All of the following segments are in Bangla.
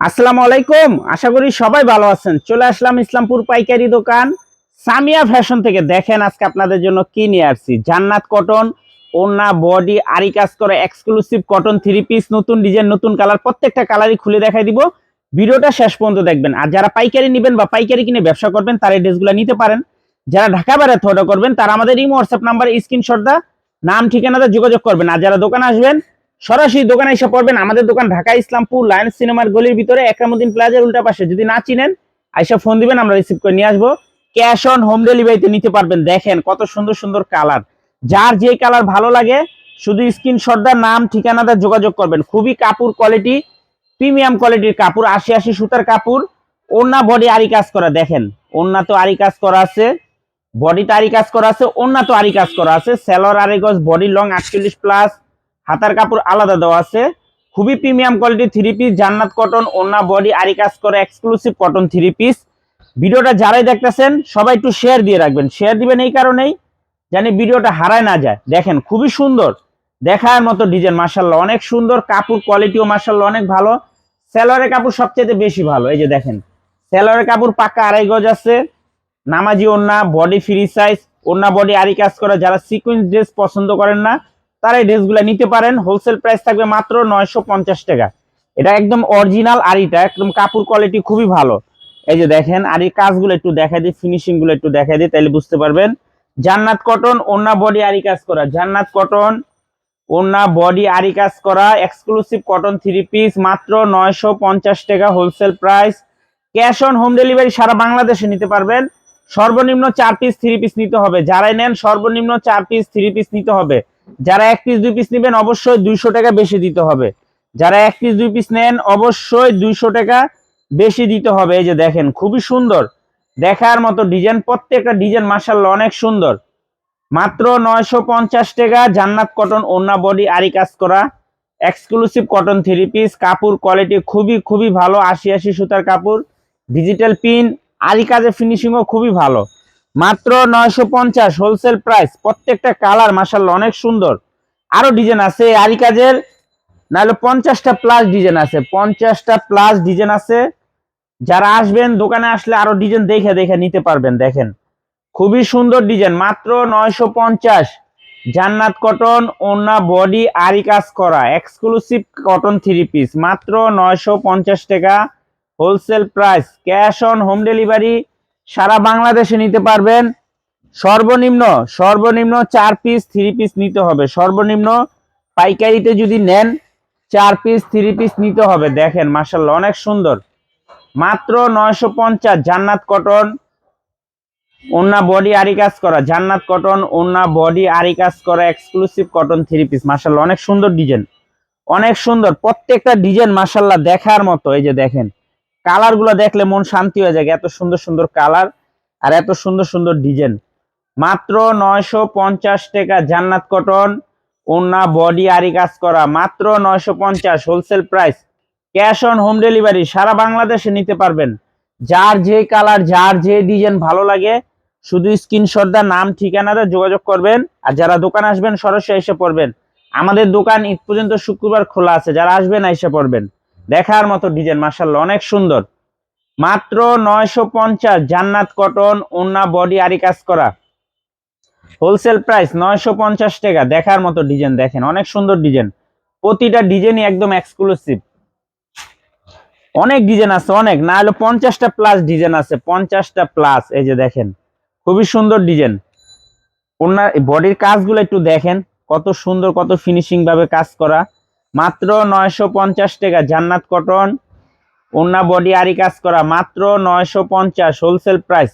আসসালামু আলাইকুম। আশা করি সবাই ভালো আছেন। চলে আসলাম ইসলামপুর পাইকারি দোকান। সামিয়া ফ্যাশন থেকে দেখেন আজকে আপনাদের জন্য কি নিয়ে আসছি। জান্নাত কটন ওনা বডি, আরি কাজ করে এক্সক্লুসিভ কটন থ্রি পিস নতুন ডিজাইন নতুন কালার প্রত্যেকটা কালারই খুলে দেখাই দিব। ভিডিওটা শেষ পর্যন্ত দেখবেন। আর যারা পাইকারি নেবেন বা পাইকারি কিনে ব্যবসা করবেন, তারা এই ড্রেসগুলো নিতে পারেন। যারা ঢাকা বেড়াতে অর্ডার করবেন, তারা আমাদের এই হোয়াটসঅ্যাপ নাম্বারে, স্ক্রিনশট দা, নাম, ঠিকানাতে যোগাযোগ করবেন। আর যারা দোকানে আসবেন সরাসরি দোকানে এসে পড়বেন। আমাদের দোকান ঢাকা ইসলামপুর লায়ন্স সিনেমার গলির ভিতরে একরামুদ্দিন প্লাজার উল্টা পাশে। যদি না চিনেন, আইসা ফোন দিবেন, আমরা রিসিভ করে নিয়ে আসব। ক্যাশ অন হোম ডেলিভারিতে নিতে পারবেন। দেখেন কত সুন্দর সুন্দর কালার যার যে কালার ভালো লাগে, শুধু স্ক্রিনশট দা নাম ঠিকানাটা যোগাযোগ করবেন। খুবই কাপড় কোয়ালিটি প্রিমিয়াম কোয়ালিটির কাপড়, আশি আশি সুতার কাপড়। ওন্না বডি আরি কাজ করা, দেখেন। ওন্না তো আরি কাজ করা আছে। বডিতে আরি কাজ করা আছে ওন্না তো আরি কাজ করা আছে। সেলর আরি গজ বডি লং আটচল্লিশ প্লাস হাতার কাপড় আলাদা দেওয়া আছে। খুবই premium quality three piece Jannat cotton ওন্না বডি আরি কাজ করে এক্সক্লুসিভ কটন থ্রি পিস ভিডিওটা যারাই দেখতেছেন, সবাই একটু শেয়ার দিয়ে রাখবেন। শেয়ার দিবেন এই কারণেই জানি ভিডিওটা হারায় না যায়। দেখেন, খুবই সুন্দর। দেখার মতো ডিজাইন মার্শাল্লাহ অনেক সুন্দর কাপড় কোয়ালিটিও মার্শাল্লাহ অনেক ভালো। সেলরের কাপড় সবচেয়ে বেশি ভালো। এই যে দেখেন সেলরের কাপড় পাক্কা আড়াই গজ আছে। নামাজি ওন্না বডি ফ্রি সাইজ ওন্না বডি আরি কাজ করা। যারা সিকুয়েন্স ড্রেস পছন্দ করেন না তারা এই ড্রেসগুলো নিতে পারেন। হোলসেল প্রাইস থাকবে মাত্র নয়শো পঞ্চাশ টাকা। এটা একদম অরিজিনাল আরিটা, একদম কাপড় কোয়ালিটি খুবই ভালো। এই যে দেখেন, আর এই কাজগুলো একটু দেখাই দিই ফিনিশিংগুলো একটু দেখাই দিই তাহলে বুঝতে পারবেন। জান্নাত কটন ওন্না বডি আরি কাজ করা। জান্নাত কটন ওন্না বডি আরি কাজ করা। এক্সক্লুসিভ কটন থ্রি পিস মাত্র নয়শো পঞ্চাশ টাকা wholesale price cash on home delivery সারা বাংলাদেশে নিতে পারবেন। সর্বনিম্ন চার পিস থ্রি পিস নিতে হবে। যারাই নেন, সর্বনিম্ন চার পিস থ্রি পিস নিতে হবে। যারা এক পিস দুই পিস নেবেন, অবশ্যই দুইশো টাকা বেশি দিতে হবে। যারা এক পিস দুই পিস নেন, অবশ্যই দুইশো টাকা বেশি দিতে হবে। এই যে দেখেন, খুবই সুন্দর। দেখার মতো ডিজাইন প্রত্যেকটা ডিজাইন মার্শাল্লাহ অনেক সুন্দর। মাত্র নয়শো পঞ্চাশ টাকা জান্নাত কটন ওন্না বডি আরি কাজ করা। এক্সক্লুসিভ কটন থ্রি পিস কাপড় কোয়ালিটি খুবই খুবই ভালো, আশি আশি সুতার কাপড়। ডিজিটাল পিন আরি কাজের ফিনিশিংও খুবই ভালো। মাত্র নয়শো পঞ্চাশ হোলসেল প্রাইস প্রত্যেকটা কালার মাসাল্লাহ অনেক সুন্দর। আরও ডিজাইন আছে আরি কাজের নাহলে পঞ্চাশটা প্লাস ডিজাইন আছে। পঞ্চাশটা প্লাস ডিজাইন আছে। যারা আসবেন, দোকানে আসলে আরও ডিজাইন দেখে দেখে নিতে পারবেন, দেখেন। খুবই সুন্দর ডিজাইন মাত্র নয়শো পঞ্চাশ। জান্নাত কটন ওনা বডি আরি কাজ করা। এক্সক্লুসিভ কটন থ্রি পিস মাত্র নয়শো পঞ্চাশ টাকা। Wholesale price cash on home delivery সারা বাংলাদেশে নিতে পারবেন। সর্বনিম্ন সর্বনিম্ন চার পিস থ্রি পিস নিতে হবে। সর্বনিম্ন পাইকারিতে যদি নেন, চার পিস থ্রি পিস নিতে হবে। দেখেন মার্শাল্লাহ অনেক সুন্দর। মাত্র নয়শো পঞ্চাশ জান্নাত কটন ওন্না বডি আরি কাজ করা। জান্নাত কটন ওন্না বডি আরি কাজ করা এক্সক্লুসিভ কটন থ্রি পিস মার্শাল্লাহ অনেক সুন্দর ডিজাইন অনেক সুন্দর, প্রত্যেকটা ডিজাইন মার্শাল্লাহ দেখার মতো। এই যে দেখেন কালারগুলো দেখলে মন শান্তি হয়ে যায়, এত সুন্দর সুন্দর কালার আর এত সুন্দর সুন্দর ডিজাইন মাত্র নয়শো পঞ্চাশ টাকা জান্নাত কটন ওনা বডি আরি কাজ করা। মাত্র নয়শো পঞ্চাশ wholesale price cash on home delivery সারা বাংলাদেশে নিতে পারবেন। যার যে কালার যার যে ডিজাইন ভালো লাগে, শুধু স্ক্রিনশট দা নাম ঠিকানাটা যোগাযোগ করবেন। আর যারা দোকান আসবেন, সরাসরি এসে পড়বেন। আমাদের দোকান ঈদ পর্যন্ত শুক্রবার খোলা আছে, যারা আসবেন, এসে পড়বেন। দেখার মতো ডিজাইন মার্শাল্লাহ অনেক সুন্দর। মাত্র নয়শো পঞ্চাশ জান্নাত কটন, ওন্না, বডি, আরি কাজ করা। হোলসেল প্রাইস নয়শো পঞ্চাশ টাকা, দেখার মতো ডিজাইন দেখেন, অনেক সুন্দর ডিজাইন। প্রতিটা ডিজাইনই একদম এক্সক্লুসিভ অনেক ডিজাইন আছে, অনেক, না হলে পঞ্চাশটা প্লাস ডিজাইন আছে, পঞ্চাশটা প্লাস এই যে দেখেন, খুবই সুন্দর ডিজাইন। ওনার বডির কাজগুলো একটু দেখেন, কত সুন্দর, কত ফিনিশিং ভাবে কাজ করা। মাত্র নয়শো পঞ্চাশ টাকা জান্নাত কটন। ওন্না বডি আরি কাজ করা মাত্র নয়শো পঞ্চাশ হোলসেল প্রাইস।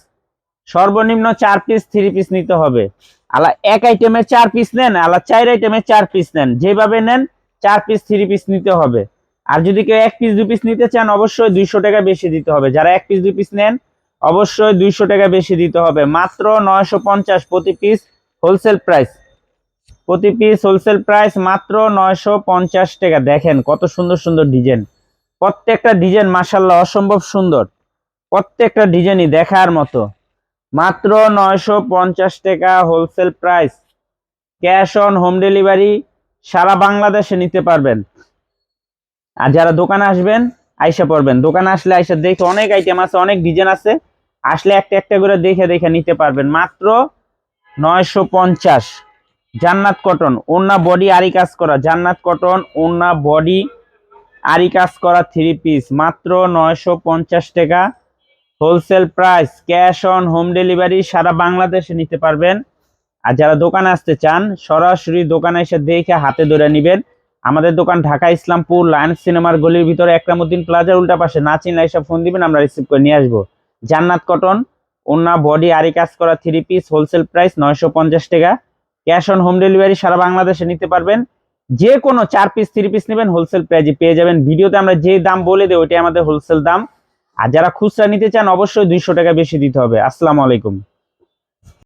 সর্বনিম্ন চার পিস থ্রি পিস নিতে হবে। আলা এক আইটেমের চার পিস নেন আলা চার আইটেমের চার পিস নেন। যেভাবে নেন, চার পিস থ্রি পিস নিতে হবে। আর যদি কেউ এক পিস দু পিস নিতে চান, অবশ্যই দুইশো টাকা বেশি দিতে হবে। যারা এক পিস দু পিস নেন, অবশ্যই দুইশো টাকা বেশি দিতে হবে। মাত্র নয়শো পঞ্চাশ প্রতি পিস হোলসেল প্রাইস। প্রতি পিস হোলসেল প্রাইস মাত্র নয়শো পঞ্চাশ টাকা। দেখেন কত সুন্দর সুন্দর ডিজাইন প্রত্যেকটা ডিজাইন মাসাল্লাহ অসম্ভব সুন্দর। প্রত্যেকটা ডিজাইনই দেখার মতো। মাত্র নয়শো পঞ্চাশ টাকা wholesale price cash on home delivery সারা বাংলাদেশে নিতে পারবেন। আর যারা দোকানে আসবেন, আইসা পড়বেন। দোকানে আসলে আইসা দেখে অনেক আইটেম আছে, অনেক ডিজাইন আছে। আসলে একটা একটা করে দেখে দেখে নিতে পারবেন। মাত্র নয়শো পঞ্চাশ। জান্নাত কটন ওন্না বডি আরি কাজ করা। জান্নাত কটন ওন্না বডি আরি কাজ করা থ্রি পিস মাত্র নয়শো পঞ্চাশ টাকা। Wholesale price cash on home delivery সারা বাংলাদেশে নিতে পারবেন। আর যারা দোকানে আসতে চান, সরাসরি দোকানে এসে দেখে হাতে ধরে নেবেন। আমাদের দোকান ঢাকা ইসলামপুর, লায়ন্স সিনেমার গলির ভিতরে, একরামুদ্দিন প্লাজার উল্টা পাশে। না চিনলে ফোন দিবেন, আমরা রিসিভ করে নিয়ে আসব। জান্নাত কটন ওন্না বডি আরি কাজ করা থ্রি পিস হোলসেল প্রাইস নয়শো পঞ্চাশ টাকা। ক্যাশ অন হোম ডেলিভারি সারা বাংলাদেশে নিতে পারবেন। যে কোনো চার পিস থ্রি পিস নেবেন হোলসেল প্রাইজে পেয়ে যাবেন। ভিডিওতে আমরা যে দাম বলে দেয় ওইটাই আমাদের হোলসেল দাম। আর যারা খুচরা নিতে চান, অবশ্যই দুইশো টাকা বেশি দিতে হবে। আসসালামু আলাইকুম।